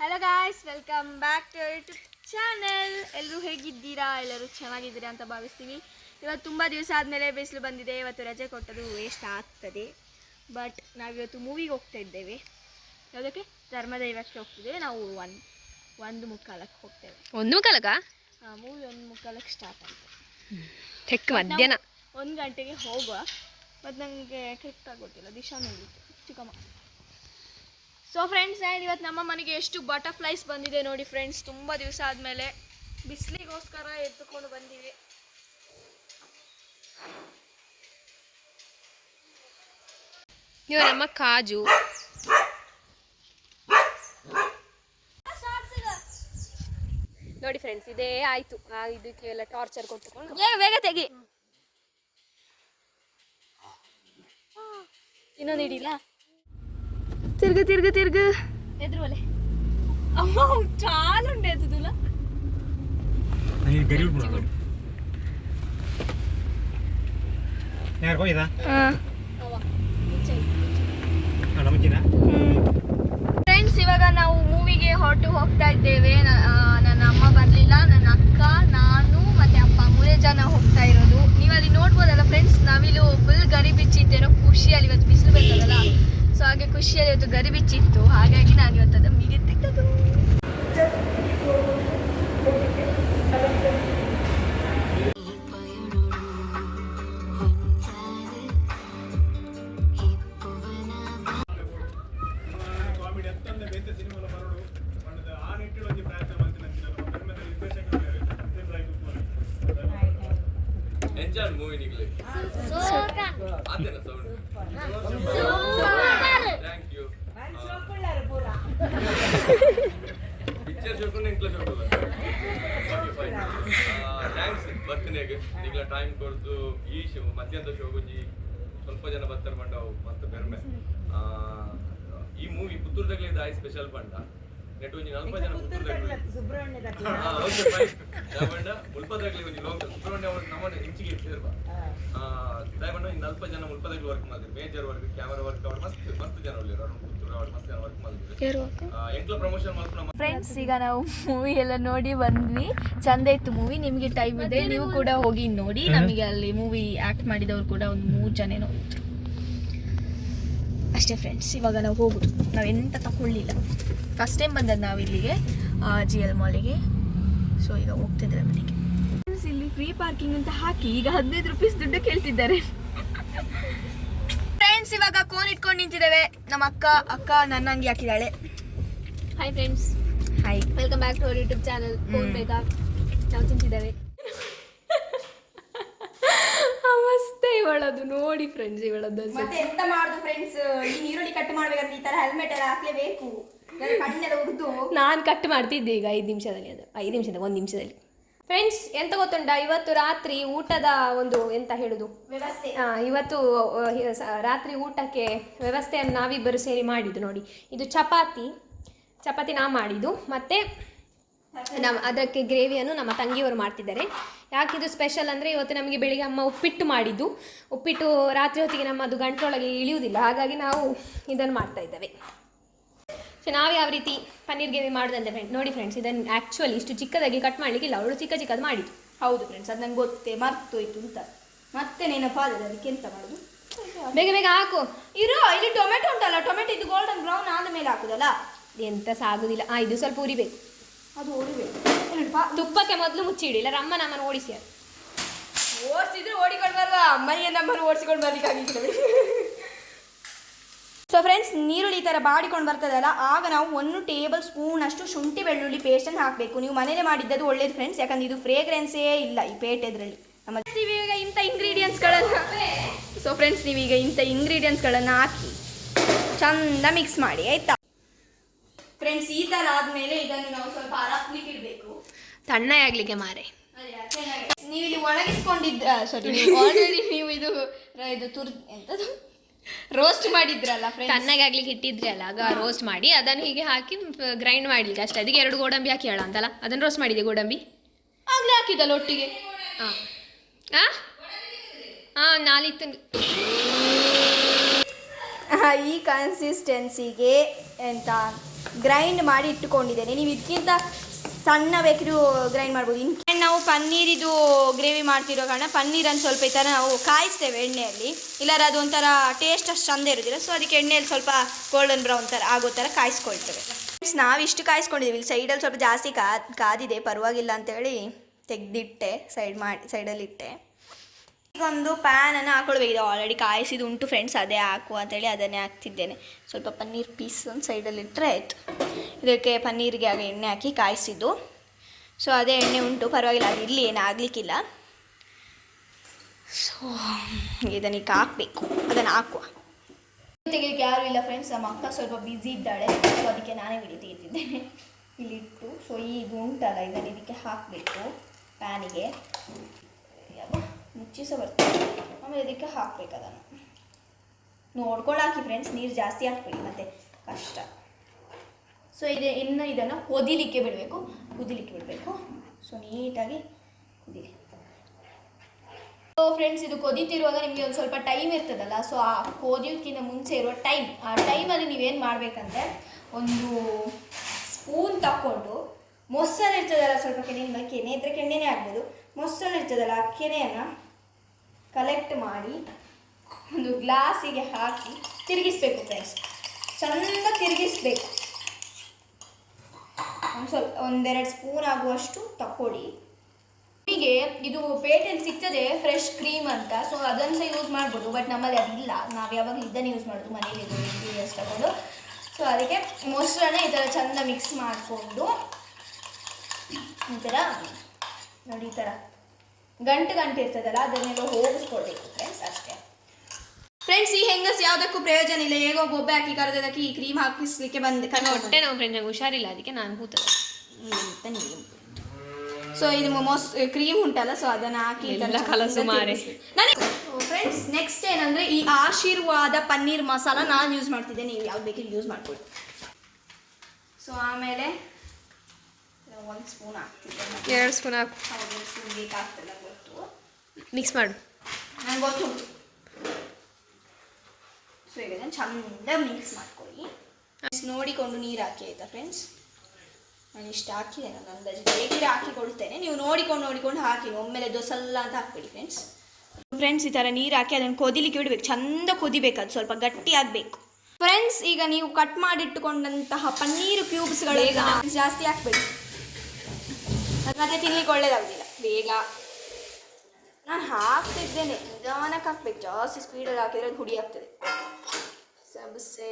Hello guys welcome back to YouTube channel ಎಲ್ಲರೂ ಹೇಗಿದ್ದೀರಾ? ಎಲ್ಲರೂ ಚೆನ್ನಾಗಿದ್ದೀರಾ ಅಂತ ಭಾವಿಸ್ತೀವಿ. ಇವತ್ತು ತುಂಬ ದಿವಸ ಆದಮೇಲೆ ಬಿಸಿಲು ಬಂದಿದೆ. ಇವತ್ತು ರಜೆ ಕೊಟ್ಟದು ವೇಸ್ಟ್ ಆಗ್ತದೆ. ಬಟ್ ನಾವಿವತ್ತು ಮೂವಿಗೆ ಹೋಗ್ತಾ ಇದ್ದೇವೆ. ಯಾವುದಕ್ಕೆ? ಧರ್ಮದೈವಕ್ಕೆ ಹೋಗ್ತಿದ್ದೇವೆ. ನಾವು ಒನ್ ಒಂದು ಮುಕ್ಕಾಲಕ್ಕೆ ಹೋಗ್ತೇವೆ. ಒಂದು ಕಲಕ ಮೂವಿ ಒಂದು ಮುಕ್ಕಾಲಕ್ಕೆ ಸ್ಟಾರ್ಟ್ ಆಯಿತು. ತೆಕ್ ಮಧ್ಯಾಹ್ನ. ಒಂದು ಗಂಟೆಗೆ ಹೋಗುವ. ಮತ್ತು ನನಗೆ ಕರೆಕ್ಟಾಗಿ ಗೊತ್ತಿಲ್ಲ ದಿಶಾ ನೋಡಿತ್ತು ಚಿಕ್ಕಮ್ಮ. ಸೊ ಫ್ರೆಂಡ್ಸ್ ಆ್ಯಂಡ್ ಇವತ್ತು ನಮ್ಮ ಮನೆಗೆ ಎಷ್ಟು ಬಟರ್ಫ್ಲೈಸ್ ಬಂದಿದೆ ನೋಡಿ ಫ್ರೆಂಡ್ಸ್ ತುಂಬ ದಿವಸ ಆದಮೇಲೆ ಬಿಸಿಲಿಗೋಸ್ಕರ ಎತ್ತುಕೊಂಡು ಬಂದಿವಿ. ಇವ ನಮ್ಮ ಕಾಜು. ನೋಡಿ ಫ್ರೆಂಡ್ಸ್ ಇದೇ ಆಯ್ತು. ಇದಕ್ಕೆ ಇದಕ್ಕೆಲ್ಲ ಟಾರ್ಚರ್ ಕೊಟ್ಟುಕೊಂಡು ಬೇಗ ತೆಗಿ. ಇನ್ನೊಂದು ಹಿಡಿಲ್ಲ ತಿರ್ಗು ತಿರ್ಗ ತಿರ್ಗ. ಎದುರು అమ్మో ನಮಗಿನ? ಫ್ರೆಂಡ್ಸ್ ಇವಾಗ ನಾವು ಮೂವಿಗೆ ಹೊರಟು ಹೋಗ್ತಾ ಇದ್ದೇವೆ. ನನ್ನ ಅಮ್ಮ ಬರಲಿಲ್ಲ ನನ್ನ ಅಕ್ಕ ನಾನು ಮತ್ತೆ ಅಪ್ಪ ಮೂರೇ ಜನ ಹೋಗ್ತಾ ಇರೋದು. ನೀವು ಅಲ್ಲಿ ನೋಡ್ಬೋದಲ್ಲ ಫ್ರೆಂಡ್ಸ್ ನಾವಿಲ್ಲಿ ಫುಲ್ ಗರಿ ಬಿಚ್ಚಿದ್ದೇನೋ ಖುಷಿಯಲ್ಲಿ ಇವತ್ತು ಬಿಸಿಲು ಬರ್ತದಲ್ಲ. ಸೊ ಹಾಗೆ ಖುಷಿಯಲ್ಲಿ ಇವತ್ತು ಗರಿ ಬಿಚ್ಚಿತ್ತು ಹಾಗಾಗಿ ನಾನು ಇವತ್ತು ಅದನ್ನು ಮೀಡಿಯಾ ನಿರ್ದೇಶಕರು ಎಂಜಾಯ್ ಮೂವಿ ನಿಗ್ಲಿ ಅದೇನ ಸೌಂಡ್ ಥ್ಯಾಂಕ್ಸ್ ಬರ್ತೀನಿಗೆ ಈಗ ಟೈಮ್ ಕೊಡ್ತು ಈ ಶೋ ಮಧ್ಯಾಹ್ನದ ಶೋ ಸ್ವಲ್ಪ ಜನ ಬರ್ತಾರೆ ಬಂಡ ಮತ್ತು ಬೆರ್ಮೆ. ಆ, ಈ ಮೂವಿ ಪುತ್ತೂರ್ದಾಗಲೇ ದಾಯಿ ಸ್ಪೆಷಲ್ ಪಂಡ. ನೆಟ್ ಒಂಜಿ ನಲ್ಪ ಜನ ಪುತ್ತೂರ್ದಾಗಲೇ ಯಾವಂಡ ಮುಲ್ಪದಾಗ್ಲಿ ಒಂಜಿ ಲೋಕಲ್ ಸುಬ್ರಹ್ಮಣ್ಯ ಅವ್ರು ನಮ್ಮನ್ನ ಇಂಚಿಗೆ ಸೇರ್ಬ ದಯವಂಡ ಇನ್ನು ನಲ್ಪ ಜನ ಮುಲ್ಪದಾಗ್ಲಿ ವರ್ಕ್ ಮಾಡಿದ್ರು. ಮೇಜರ್ ವರ್ಕ್ ಕ್ಯಾಮರಾ ವರ್ಕ್ ಅವ್ರು ಮಸ್ತ್ ಮಸ್ತ್ ಜನ ಉಳ್ಳಿರು ಅವ್ರು ಫ್ರೆಂಡ್ಸ್ ಈಗ ನಾವು ಮೂವಿ ಎಲ್ಲ ನೋಡಿ ಬಂದ್ವಿ. ಚಂದ ಇತ್ತು ಮೂವಿ ನಿಮಗೆ ಟೈಮ್ ಇದೆ ನೀವು ಕೂಡ ಹೋಗಿ ನೋಡಿ. ನಮಗೆ ಅಲ್ಲಿ ಮೂವಿ ಆಕ್ಟ್ ಮಾಡಿದವರು ಕೂಡ ಒಂದು ಮೂರು ಜನ ನೋಡಿದ್ರು. ಇದ್ರು ಅಷ್ಟೇ ಫ್ರೆಂಡ್ಸ್ ಇವಾಗ ನಾವು ಹೋಗುದು. ನಾವು ಎಂತ ತಗೊಳ್ಳಿಲ್ಲ ಫಸ್ಟ್ ಟೈಮ್ ಬಂದದ್ದು ನಾವು ಇಲ್ಲಿಗೆ ಜಿ ಎಲ್ ಮಾಲಿಗೆ ಸೊ ಈಗ ಹೋಗ್ತಿದ್ರೆ ಮನೆಗೆ. ಫ್ರೆಂಡ್ಸ್ ಇಲ್ಲಿ ಫ್ರೀ ಪಾರ್ಕಿಂಗ್ ಅಂತ ಹಾಕಿ ಈಗ ಹದಿನೈದು ರುಪೀಸ್ ದುಡ್ಡು ಕೇಳ್ತಿದ್ದಾರೆ. ಫ್ರೆಂಡ್ಸ್ ಇವಾಗ ಕೋನ್ ಇಟ್ಕೊಂಡು ನಿಂತಿದ್ದೇವೆ. ನಮ್ಮ ಅಕ್ಕ ಅಕ್ಕ ನನ್ನ ಅಂಗಿ ಹಾಕಿದಾಳೆ hi friends hi welcome back to our YouTube channel phone ಬೇಕಾ ನಾವು ತಿಂತಿದ್ದೇವೆ. ಅವಸ್ಥೆ ಇವಳದು. ನೋಡಿ ಫ್ರೆಂಡ್ಸ್ ಇವಳದ್ದು ಮತ್ತೆ ಎಂತ ಮಾಡುದು ಫ್ರೆಂಡ್ಸ್ ಈ ಈರುಳ್ಳಿ ಕಟ್ ಮಾಡ್ಬೇಕಂತ ಈ ತರ ಹೆಲ್ಮೆಟ್ ಎಲ್ಲ ಹಾಕ್ಲೇಬೇಕು. ನನ್ನ ಕಣ್ಣೆಲ್ಲ ಉರ್ದು ನಾನು ಕಟ್ ಮಾಡ್ತಿದ್ದೆ ಈಗ ಐದು ನಿಮಿಷದಲ್ಲಿ ಅದು. ಐದು ನಿಮಿಷದ ಒಂದು ನಿಮಿಷದಲ್ಲಿ. ಫ್ರೆಂಡ್ಸ್ ಎಂತ ಗೊತ್ತುಂಟ? ಇವತ್ತು ರಾತ್ರಿ ಊಟದ ಒಂದು ಎಂತ ಹೇಳುದು? ವ್ಯವಸ್ಥೆ. ಆ, ಇವತ್ತು ಆ, ಸ- ರಾತ್ರಿ ಊಟಕ್ಕೆ ವ್ಯವಸ್ಥೆಯನ್ನು ನಾವಿಬ್ಬರು ಸೇರಿ ಮಾಡಿದ್ದು ನೋಡಿ. ಇದು ಚಪಾತಿ. ಚಪಾತಿ ನಾ ಮಾಡಿದ್ದು. ಮತ್ತೆ ನಮ್ಮ ಅದಕ್ಕೆ ಗ್ರೇವಿಯನ್ನು ನಮ್ಮ ತಂಗಿಯವರು ಮಾಡ್ತಿದ್ದಾರೆ. ಯಾಕಿದು ಸ್ಪೆಷಲ್ ಅಂದರೆ ಇವತ್ತು ನಮಗೆ ಬೆಳಿಗ್ಗೆ ಅಮ್ಮ ಉಪ್ಪಿಟ್ಟು ಮಾಡಿದ್ದು. ಉಪ್ಪಿಟ್ಟು ರಾತ್ರಿ ಹೊತ್ತಿಗೆ ನಮ್ಮದು ಗಂಟೊಳಗೆ ಇಳಿಯುವುದಿಲ್ಲ. ಹಾಗಾಗಿ ನಾವು ಇದನ್ನು ಮಾಡ್ತಾ ಇದ್ದೇವೆ. ಸೊ ನಾವು ಯಾವ ರೀತಿ ಪನ್ನೀರ್ ಗ್ರೇವಿ ಮಾಡೋದಂತೆ ಫ್ರೆಂಡ್ ನೋಡಿ ಫ್ರೆಂಡ್ಸ್ ಇದನ್ನು ಆ್ಯಕ್ಚುಲಿ ಇಷ್ಟು ಚಿಕ್ಕದಾಗಿ ಕಟ್ ಮಾಡಲಿಕ್ಕಿಲ್ಲ ಅವಳು ಚಿಕ್ಕ ಚಿಕ್ಕದು ಮಾಡಿದ್ದು. ಹೌದು ಫ್ರೆಂಡ್ಸ್ ಅದು ನಂಗೆ ಗೊತ್ತೇ ಮರ್ತೋಯ್ತು ಅಂತ. ಮತ್ತೆ ನೆನಪಾದದ ಅದಕ್ಕೆ ಎಂತ ಮಾಡುದು? ಬೇಗ ಬೇಗ ಹಾಕು. ಇರೋ ಇಲ್ಲಿ ಟೊಮೆಟೊ ಉಂಟಲ್ಲ ಟೊಮೆಟೊ ಇದು ಗೋಲ್ಡನ್ ಬ್ರೌನ್ ಆದ ಮೇಲೆ ಹಾಕುದಲ್ಲ? ಎಂತ ಸಾಗುದಿಲ್ಲ. ಆ ಇದು ಸ್ವಲ್ಪ ಉರಿಬೇಕು. ಅದು ಉರಿಬೇಕು. ತುಪ್ಪಕ್ಕೆ ಮೊದಲು ಮುಚ್ಚಿಡಿ ಇಲ್ಲ ರಮ್ಮ ನಮ್ಮನ್ನು ಓಡಿಸಿ ಓಡಿಸಿದ್ರೆ ಓಡಿಕೊಂಡು ಬರುವ ಅಮ್ಮನಿಗೆ ನಮ್ಮನ್ನು ಓಡಿಸಿಕೊಂಡು ಬರ್ಲಿಕ್ಕಾಗಿಲ್ಲ ಸೊ ಫ್ರೆಂಡ್ಸ್ ನೀರುಳ್ಳಿ ಈ ಥರ ಬಾಡಿಕೊಂಡು ಬರ್ತದಲ್ಲ ಆಗ ನಾವು ಒಂದು ಟೇಬಲ್ ಸ್ಪೂನ್ ಅಷ್ಟು ಶುಂಠಿ ಬೆಳ್ಳುಳ್ಳಿ ಪೇಸ್ಟನ್ನು ಹಾಕಬೇಕು. ನೀವು ಮನೇಲೆ ಮಾಡಿದ್ದದು ಒಳ್ಳೇದು ಫ್ರೆಂಡ್ಸ್ ಯಾಕಂದ್ರೆ ಇದು ಫ್ರೇಗ್ರೆನ್ಸೇ ಇಲ್ಲ ಈ ಪೇಟೆದ್ರಲ್ಲಿ. ನಮ್ಮ ನೀವೀಗ ಇಂಥ ಇಂಗ್ರೀಡಿಯೆಂಟ್ಸ್ಗಳನ್ನು ಸೊ ಫ್ರೆಂಡ್ಸ್ ನೀವೀಗ ಇಂಥ ಇಂಗ್ರೀಡಿಯೆಂಟ್ಸ್ಗಳನ್ನು ಹಾಕಿ ಚಂದ ಮಿಕ್ಸ್ ಮಾಡಿ ಆಯ್ತಾ? ಫ್ರೆಂಡ್ಸ್ ಈ ಥರ ಆದಮೇಲೆ ಇದನ್ನು ನಾವು ಸ್ವಲ್ಪ ಅರಪ್ಲಿಕ್ಕೆ ಇಡಬೇಕು. ತಣ್ಣಗೆ ಆಗ್ಲಿಕ್ಕೆ ಮಾರೆ. ನೀವು ಇಲ್ಲಿ ಒಣಗಿಸ್ಕೊಂಡಿದ್ರ ಸಾರಿ ಆಲ್ರೆಡಿ ನೀವು ಇದು ಇದು ತುರ್ ಎಂತದು? ರೋಸ್ಟ್ ಮಾಡಿದ್ರಲ್ಲ ಆಗ್ಲಿಕ್ಕೆ ಇಟ್ಟಿದ್ರಿ ಅಲ್ಲ ಆಗ ರೋಸ್ಟ್ ಮಾಡಿ ಅದನ್ನು ಹೀಗೆ ಹಾಕಿ ಗ್ರೈಂಡ್ ಮಾಡ್ಲಿಕ್ಕೆ ಅಷ್ಟೇ. ಅದಕ್ಕೆ ಎರಡು ಗೋಡಂಬಿ ಹಾಕಿ ಹೇಳ ಅಂತಲ್ಲ? ಅದನ್ನು ರೋಸ್ಟ್ ಮಾಡಿದೆ ಗೋಡಂಬಿ? ಆಗ್ಲೇ ಹಾಕಿದಲ್ಲ ಒಟ್ಟಿಗೆ. ಹಾಂ ಹಾಂ ಹಾಂ ನಾಲಿತ್ತು. ಈ ಕನ್ಸಿಸ್ಟೆನ್ಸಿಗೆ ಎಂತ ಗ್ರೈಂಡ್ ಮಾಡಿ ಇಟ್ಟುಕೊಂಡಿದ್ದೇನೆ. ನೀವು ಇದಕ್ಕಿಂತ ಸಣ್ಣ ಬೇಕಿದ್ರು ಗ್ರೈಂಡ್ ಮಾಡ್ಬೋದು. ಇನ್ನು ನಾವು ಪನ್ನೀರಿದು ಗ್ರೇವಿ ಮಾಡ್ತಿರೋ ಕಾರಣ ಪನ್ನೀರನ್ನು ಸ್ವಲ್ಪ ಈ ಥರ ನಾವು ಕಾಯಿಸ್ತೇವೆ ಎಣ್ಣೆಯಲ್ಲಿ. ಇಲ್ಲಾರ ಅದು ಒಂಥರ ಟೇಸ್ಟ್ ಅಷ್ಟು ಚಂದ ಇರೋದಿಲ್ಲ. ಸೊ ಅದಕ್ಕೆ ಎಣ್ಣೆಯಲ್ಲಿ ಸ್ವಲ್ಪ ಗೋಲ್ಡನ್ ಬ್ರೌನ್ ಥರ ಆಗೋ ಥರ ಕಾಯಿಸ್ಕೊಳ್ತೇವೆ. ನಾವು ಇಷ್ಟು ಕಾಯಿಸ್ಕೊಂಡಿದ್ದೀವಿ ಇಲ್ಲಿ ಸೈಡಲ್ಲಿ ಸ್ವಲ್ಪ ಜಾಸ್ತಿ ಕಾ, ಕಾದಿದೆ. ಪರವಾಗಿಲ್ಲ ಅಂತೇಳಿ ತೆಗೆದಿಟ್ಟೆ. ಸೈಡ್ ಮಾಡಿ ಸೈಡಲ್ಲಿಟ್ಟೆ ಈಗ ಒಂದು ಪ್ಯಾನನ್ನು ಹಾಕೊಳ್ಬೇಕಿದೆ ಆಲ್ರೆಡಿ ಕಾಯಿಸಿದ್ದು ಉಂಟು ಫ್ರೆಂಡ್ಸ್ ಅದೇ ಹಾಕು ಅಂತೇಳಿ ಅದನ್ನೇ ಹಾಕ್ತಿದ್ದೇನೆ. ಸ್ವಲ್ಪ ಪನ್ನೀರ್ ಪೀಸ್ ಒಂದು ಸೈಡಲ್ಲಿ ಇಟ್ಟರೆ ಆಯಿತು. ಇದಕ್ಕೆ ಪನ್ನೀರಿಗೆ ಆಗ ಎಣ್ಣೆ ಹಾಕಿ ಕಾಯಿಸಿದ್ದು. ಸೊ ಅದೇ ಎಣ್ಣೆ ಉಂಟು, ಪರವಾಗಿಲ್ಲ, ಅದು ಇಲ್ಲಿ ಏನು ಆಗಲಿಕ್ಕಿಲ್ಲ. ಸೊ ಇದನ್ನೀಗ ಹಾಕಬೇಕು, ಅದನ್ನು ಹಾಕುವ. ತೆಗಿಲಿಕ್ಕೆ ಯಾರೂ ಇಲ್ಲ ಫ್ರೆಂಡ್ಸ್ ನಮ್ಮ ಅಕ್ಕ ಸ್ವಲ್ಪ ಬ್ಯುಸಿ ಇದ್ದಾಳೆ ಸೊ ಅದಕ್ಕೆ ನಾನೇ ವಿಡಿಯೋ ತೆಗಿತಿದ್ದೇನೆ ಇಲ್ಲಿಟ್ಟು ಸೊ ಇದು ಉಂಟಲ್ಲ, ಇದನ್ನು ಇದಕ್ಕೆ ಹಾಕಬೇಕು ಪ್ಯಾನಿಗೆ ಮುಚ್ಚಿಸ ಬರ್ತದೆ. ಆಮೇಲೆ ಇದಕ್ಕೆ ಹಾಕ್ಬೇಕು ಅದನ್ನು. ನೋಡ್ಕೊಂಡು ಫ್ರೆಂಡ್ಸ್ ನೀರು ಜಾಸ್ತಿ ಹಾಕ್ಬೇಡಿ, ಮತ್ತೆ ಕಷ್ಟ. ಸೊ ಇದೆ, ಇನ್ನು ಇದನ್ನು ಕುದಿಲಿಕ್ಕೆ ಬಿಡಬೇಕು ಕುದಿಲಿಕ್ಕೆ ಬಿಡಬೇಕು. ಸೊ ನೀಟಾಗಿ ಕುದಿಲಿ. ಸೊ ಫ್ರೆಂಡ್ಸ್ ಇದು ಕೊದಿತಿರುವಾಗ ನಿಮಗೆ ಒಂದು ಸ್ವಲ್ಪ ಟೈಮ್ ಇರ್ತದಲ್ಲ ಸೊ ಆ ಕೊದಿಯೋಕ್ಕಿಂತ ಮುಂಚೆ ಇರುವ ಟೈಮ್ ಆ ಟೈಮಲ್ಲಿ ನೀವೇನು ಮಾಡಬೇಕಂದ್ರೆ, ಒಂದು ಸ್ಪೂನ್ ತಕ್ಕೊಂಡು, ಮೊಸರು ಇರ್ತದಲ್ಲ ಸ್ವಲ್ಪ ಕೆನೆ ಕೆನೆ ಇದ್ದರೆ ಕೆಣ್ಣೆನೇ ಆಗ್ಬೋದು. ಮೊಸರು ಇರ್ತದಲ್ಲ, ಆ ಕೆನೆಯನ್ನು ಕಲೆಕ್ಟ್ ಮಾಡಿ ಒಂದು ಗ್ಲಾಸಿಗೆ ಹಾಕಿ ತಿರುಗಿಸ್ಬೇಕು ಫ್ರೆಂಡ್ಸ್ ಚಂದ ತಿರುಗಿಸ್ಬೇಕು. ಒಂದು ಸ್ವಲ್ಪ, ಒಂದೆರಡು ಸ್ಪೂನ್ ಆಗುವಷ್ಟು ತಕ್ಕೊಳ್ಳಿ ನಿಮಗೆ ಇದು ಪೇಟೆಯಲ್ಲಿ ಸಿಗ್ತದೆ, ಫ್ರೆಶ್ ಕ್ರೀಮ್ ಅಂತ. ಸೊ ಅದನ್ನು ಸಹ ಯೂಸ್ ಮಾಡ್ಬೋದು ಬಟ್ ನಮ್ಮಲ್ಲಿ ಅದಿಲ್ಲ. ನಾವು ಯಾವಾಗ ಇದನ್ನು ಯೂಸ್ ಮಾಡೋದು, ಮನೇಲಿ ಇಂಗ್ರೀಡಿಯನ್ಸ್ ತಗೊಂಡು ಸೊ ಅದಕ್ಕೆ ಮೊಸರನ್ನ ಈ ಥರ ಚಂದ ಮಿಕ್ಸ್ ಮಾಡಿಕೊಂಡು, ಈ ಥರ ನೋಡಿ ಈ ಥರ ಗಂಟು ಗಂಟು ಇರ್ತದಲ್ಲ, ಅದನ್ನೆಲ್ಲ ಹೋಗಿಸ್ಕೊಳ್ಬೇಕು ಫ್ರೆಂಡ್ಸ್ ಈ ಹೆಂಗಸ್ ಯಾವುದಕ್ಕೂ ಪ್ರಯೋಜನ ಇಲ್ಲ. ಹೇಗೋ ಬೊಬ್ಬೆ ಹಾಕಿ ಕರೆದಕ್ಕೆ ಈ ಕ್ರೀಮ್ ಹಾಕಿಸ್ಲಿಕ್ಕೆ ಬಂದು ಹೊಟ್ಟೆ ನಾವು ಫ್ರೆಂಡ್ ನಂಗೆ ಹುಷಾರಿಲ್ಲ ಅದಕ್ಕೆ ನಾನು ಕೂತದೆ ಸೊ ಇದು ಮೊಸ್ ಕ್ರೀಮ್ ಉಂಟಲ್ಲ ಸೊ ಅದನ್ನ ಹಾಕಿ. ನನಗೆ ಫ್ರೆಂಡ್ಸ್ ನೆಕ್ಸ್ಟ್ ಏನಂದ್ರೆ ಈ ಆಶೀರ್ವಾದ ಪನ್ನೀರ್ ಮಸಾಲ ನಾನು ಯೂಸ್ ಮಾಡ್ತಿದ್ದೆ. ನೀವು ಯಾವ್ದು ಬೇಕಿದ್ರು ಯೂಸ್ ಮಾಡ್ಕೊಳ್ಳಿ. ಸೊ ಆಮೇಲೆ ಒಂದು ಸ್ಪೂನ್ ಹಾಕ್ತಿದ್ದೆ ಎರಡು ಸ್ಪೂನ್ ಹಾಕು. ಸ್ಪೂನ್ ಗೊತ್ತು. ಮಿಕ್ಸ್ ಮಾಡು. ನಂಗೆ ಗೊತ್ತುಂಟು. ಸೊ ಈಗ ಇದನ್ನು ಚಂದ ಮಿಕ್ಸ್ ಮಾಡ್ಕೊಳ್ಳಿ. ನೋಡಿಕೊಂಡು ನೀರು ಹಾಕಿ ಆಯಿತಾ ಫ್ರೆಂಡ್ಸ್ ನಾನು ಇಷ್ಟು ಹಾಕಿದೆ ನಾನು ಅಂದಾಜು ಬೇಕಿದ್ರೆ ಹಾಕಿ ಕೊಡ್ತೇನೆ ನೀವು ನೋಡಿಕೊಂಡು ನೋಡಿಕೊಂಡು ಹಾಕಿ ಒಮ್ಮೆಲೆ ದೊಸಲ್ಲ ಅಂತ ಹಾಕ್ಬೇಡಿ ಫ್ರೆಂಡ್ಸ್ ಫ್ರೆಂಡ್ಸ್ ಈ ಥರ ನೀರು ಹಾಕಿ ಅದನ್ನು ಕೊದಿಲಿಕ್ಕೆ ಬಿಡಬೇಕು. ಚಂದ ಕುದಿಬೇಕು ಅದು ಸ್ವಲ್ಪ ಗಟ್ಟಿ ಆಗಬೇಕು. ಫ್ರೆಂಡ್ಸ್ ಈಗ ನೀವು ಕಟ್ ಮಾಡಿಟ್ಟುಕೊಂಡಂತಹ ಪನ್ನೀರು ಕ್ಯೂಬ್ಸ್ಗಳು ಜಾಸ್ತಿ ಹಾಕ್ಬೇಡಿ. ಅದು ಮತ್ತೆ ತಿನ್ಲಿಕ್ಕೆ ಒಳ್ಳೇದಾಗುದಿಲ್ಲ. ಬೇಗ. ನಾನು ಹಾಕ್ತಿದ್ದೇನೆ. ನಿಧಾನಕ್ಕೆ ಹಾಕ್ಬೇಕು. ಜಾಸ್ತಿ ಸ್ಪೀಡಲ್ಲಿ ಹಾಕಿದ್ರೆ ಅದು ಹುಡಿ ಆಗ್ತದೆ. ಸಬ್ಸೆ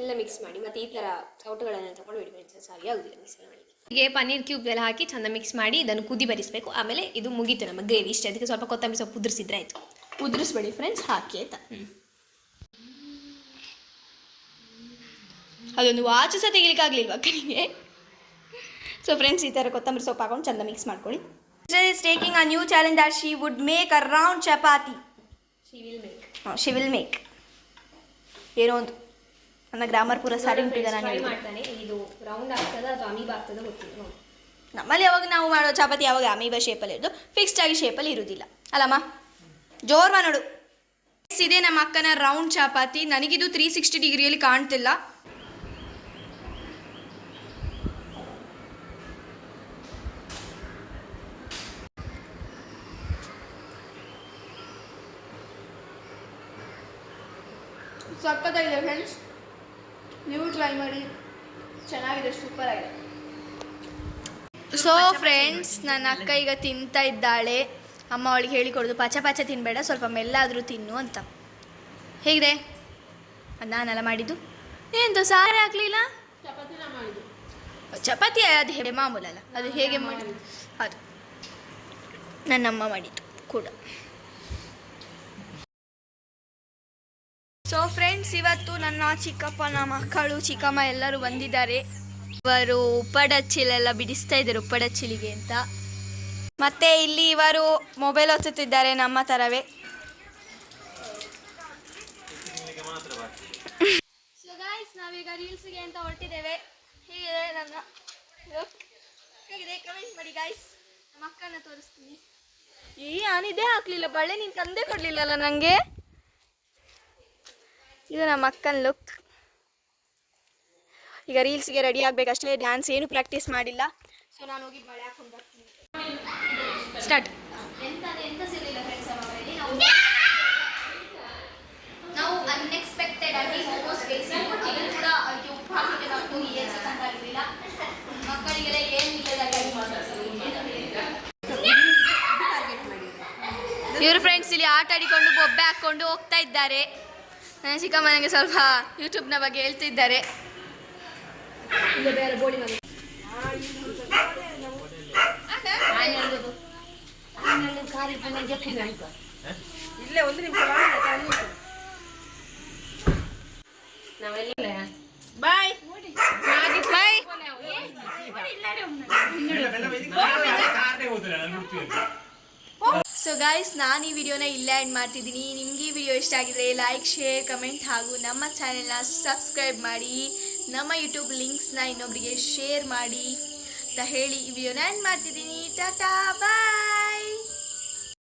ಎಲ್ಲ ಮಿಕ್ಸ್ ಮಾಡಿ. ಮತ್ತೆ ಈ ಥರ ಸೌಟುಗಳನ್ನು ತಗೊಂಡು ಬಿಡಬೇಕು ಸಾರಿ ಆಗುದಿಲ್ಲ ಮಿಕ್ಸ್ ಮಾಡಿ. ಹೀಗೆ ಪನ್ನೀರ್ ಕ್ಯೂಬ್ ಎಲ್ಲ ಹಾಕಿ ಚಂದ ಮಿಕ್ಸ್ ಮಾಡಿ ಇದನ್ನು ಕುದಿ ಬರಿಸಬೇಕು. ಆಮೇಲೆ ಇದು ಮುಗೀತು ನಮ್ಮ ಗ್ರೇವಿ ಇಷ್ಟೇ. ಅದಕ್ಕೆ ಸ್ವಲ್ಪ ಕೊತ್ತಂಬರಿ ಸೊಪ್ಪು ಉದುರಿಸಿದ್ರೆ ಆಯಿತು. ಉದುರಿಸ್ಬೇಡಿ ಫ್ರೆಂಡ್ಸ್ ಹಾಕಿ ಆಯ್ತಾ? ಅದೊಂದು ವಾಚು ಸಹ ತೆಗಿಲಿಕ್ಕೆ ಆಗ್ಲಿಲ್ವಾ ಅಕ್ಕನಿಗೆ ಸೊ ಫ್ರೆಂಡ್ಸ್ ಈ ಥರ ಕೊತ್ತಂಬರಿ ಸೊಪ್ಪು ಹಾಕೊಂಡು ಚಂದ ಮಿಕ್ಸ್ ಮಾಡ್ಕೊಳ್ಳಿ. Is taking a new challenge that she would make a round chapati she will make ಏನೋ ಒಂದು ನನ್ನ ಗ್ರಾಮರ್ ಪೂರ ಸಾರಿ ಉಂಟಿದೆ ನಾನು ಟ್ರೈ ಹೇಳಿದ್ದು. ಮಾಡ್ತಾನೆ. ಇದು ರೌಂಡ್ ಆಗ್ತದ ಅಥವಾ ಅಮೀಬ್ ಆಗ್ತದ ಗೊತ್ತಿಲ್ಲ. ನೋಡಿ. ನಮ್ಮಲ್ಲಿ ಯಾವಾಗ ನಾವು ಮಾಡೋ ಚಪಾತಿ ಯಾವಾಗ ಅಮೀಬ ಶೇಪಲ್ಲಿ ಇರೋದು ಫಿಕ್ಸ್ಡ್ ಆಗಿ ಶೇಪಲ್ಲಿ ಇರುವುದಿಲ್ಲ ಅಲ್ಲಮ್ಮ? ಜೋರ್ವ ನೋಡು. ಇದೆ ನಮ್ಮ ಅಕ್ಕನ ರೌಂಡ್ ಚಪಾತಿ ನನಗಿದು ತ್ರೀ ಸಿಕ್ಸ್ಟಿ ಡಿಗ್ರಿಯಲ್ಲಿ ಕಾಣ್ತಿಲ್ಲ. ಸೊ ಫ್ರೆಂಡ್ಸ್ ನನ್ನ ಅಕ್ಕ ಈಗ ತಿಂತಾ ಇದ್ದಾಳೆ. ಅಮ್ಮ ಅವಳಿಗೆ ಹೇಳಿಕೊಡೋದು ಪಚ ಪಚ ತಿನ್ಬೇಡ, ಸ್ವಲ್ಪ ಮೆಲ್ಲಾದರೂ ತಿನ್ನು ಅಂತ. ಹೇಗಿದೆ? ನಾನೆಲ್ಲ ಮಾಡಿದ್ದು. ಏನು ಸಾರೇ ಹಾಕ್ಲಿಲ್ಲ? ಚಪಾತಿ ಅದು ಹೇಳಿ ಮಾಮೂಲಲ್ಲ, ಅದು ಹೇಗೆ ಮಾಡಿ? ಅದು. ನನ್ನಮ್ಮ ಮಾಡಿದ್ದು ಕೂಡ. ಸೊ ಫ್ರೆಂಡ್ಸ್ ಇವತ್ತು ನನ್ನ ಚಿಕ್ಕಪ್ಪನ ಮಕ್ಕಳು ಚಿಕ್ಕಮ್ಮ ಎಲ್ಲರೂ ಬಂದಿದ್ದಾರೆ. ಇವರು ಉಪ್ಪಡಚ್ಚಿಲೆಲ್ಲ ಬಿಡಿಸ್ತಾ ಇದ್ದಾರೆ ಉಪ್ಪಡಚ್ಚಿಲಿಗೆ ಅಂತ. ಮತ್ತೆ ಇಲ್ಲಿ ಇವರು ಮೊಬೈಲ್ ಒತ್ತುತ್ತಿದ್ದಾರೆ ನಮ್ಮ ಥರವೇ ಸೊ ಗಾಯ್ಸ್ ನಾವೀಗ ರೀಲ್ಸ್ಗೆ ಅಂತ ಹೊರಟಿದ್ದೇವೆ. ಹೀಗಿದೆ ನನ್ನ. ಹೇಗಿದೆ? ಕಮೆಂಟ್ ಮಾಡಿ ಗಾಯ್ಸ್ ನಮ್ಮ ಅಕ್ಕನ ತೋರಿಸ್ತೀನಿ. ಈ ನಾನಿದೇ ಹಾಕ್ಲಿಲ್ಲ. ಬಳ್ಳೆ ನೀನು ತಂದೆ ಕೊಡ್ಲಿಲ್ಲಲ್ಲ ನನಗೆ ಇದು ನಮ್ಮ ಅಕ್ಕನ ಲುಕ್ ಈಗ ರೀಲ್ಸ್ಗೆ ರೆಡಿ ಆಗಬೇಕಷ್ಟೇ ಡ್ಯಾನ್ಸ್ ಏನು ಪ್ರಾಕ್ಟೀಸ್ ಮಾಡಿಲ್ಲ. ಸೊ ನಾನು ಹೋಗಿ ಬಳೆ ಹಾಕೊಂಡು ಬರ್ತೀನಿ. ಸ್ಟಾರ್ಟ್ ಎಂತ ಎಂತ ಸಿಗಲಿಲ್ಲ ಫ್ರೆಂಡ್ಸ್ ಮನೆಯಲ್ಲಿ ನಾವು ನಾವು ಅನ್ಎಕ್ಸ್ಪೆಕ್ಟೆಡ್ ಆಗಿ ಮೋಮೋಸ್ ಬೇಯಿಸಿದ್ದು ಅದು ಕೂಡ ಅದಕ್ಕೆ ಉಪ್ಪು ಹಾಕಲಿಕ್ಕೆ ನಾವು ಏನು ಅಂತ ಇರಲಿಲ್ಲ ಮಕ್ಕಳಿಗೆಲ್ಲ ಏನು ಇಲ್ಲದಾಗಿ ಇವರು ಫ್ರೆಂಡ್ಸ್ ಇಲ್ಲಿ ಆಟ ಆಡಿಕೊಂಡು ಬೊಬ್ಬೆ ಹಾಕ್ಕೊಂಡು ಹೋಗ್ತಾ ಇದ್ದಾರೆ. ನನ್ನ ಚಿಕ್ಕಮ್ಮನಿಗೆ ಸ್ವಲ್ಪ ಯೂಟ್ಯೂಬ್ನ ಬಗ್ಗೆ ಹೇಳ್ತಿದ್ದಾರೆ. ಬಾಯ್. ಬಾಯ್. ಸೊ ಗಾಯ್ಸ್ ನಾನು ಈ ವಿಡಿಯೋನ ಇಲ್ಲೇ ಎಂಡ್ ಮಾಡ್ತಿದ್ದೀನಿ. ನಿಮ್ಗೆ ಈ ವಿಡಿಯೋ ಇಷ್ಟ ಆಗಿದ್ರೆ ಲೈಕ್ ಶೇರ್ ಕಮೆಂಟ್ ಹಾಗೂ ನಮ್ಮ ಚಾನೆಲ್ನ ಸಬ್ಸ್ಕ್ರೈಬ್ ಮಾಡಿ. ನಮ್ಮ ಯೂಟ್ಯೂಬ್ ಲಿಂಕ್ಸ್ನ ಇನ್ನೊಬ್ಬರಿಗೆ ಶೇರ್ ಮಾಡಿ ಅಂತ ಹೇಳಿ ಈ ವಿಡಿಯೋನ ಮಾಡ್ತಿದ್ದೀನಿ. ಟಾಟಾ ಬಾಯ್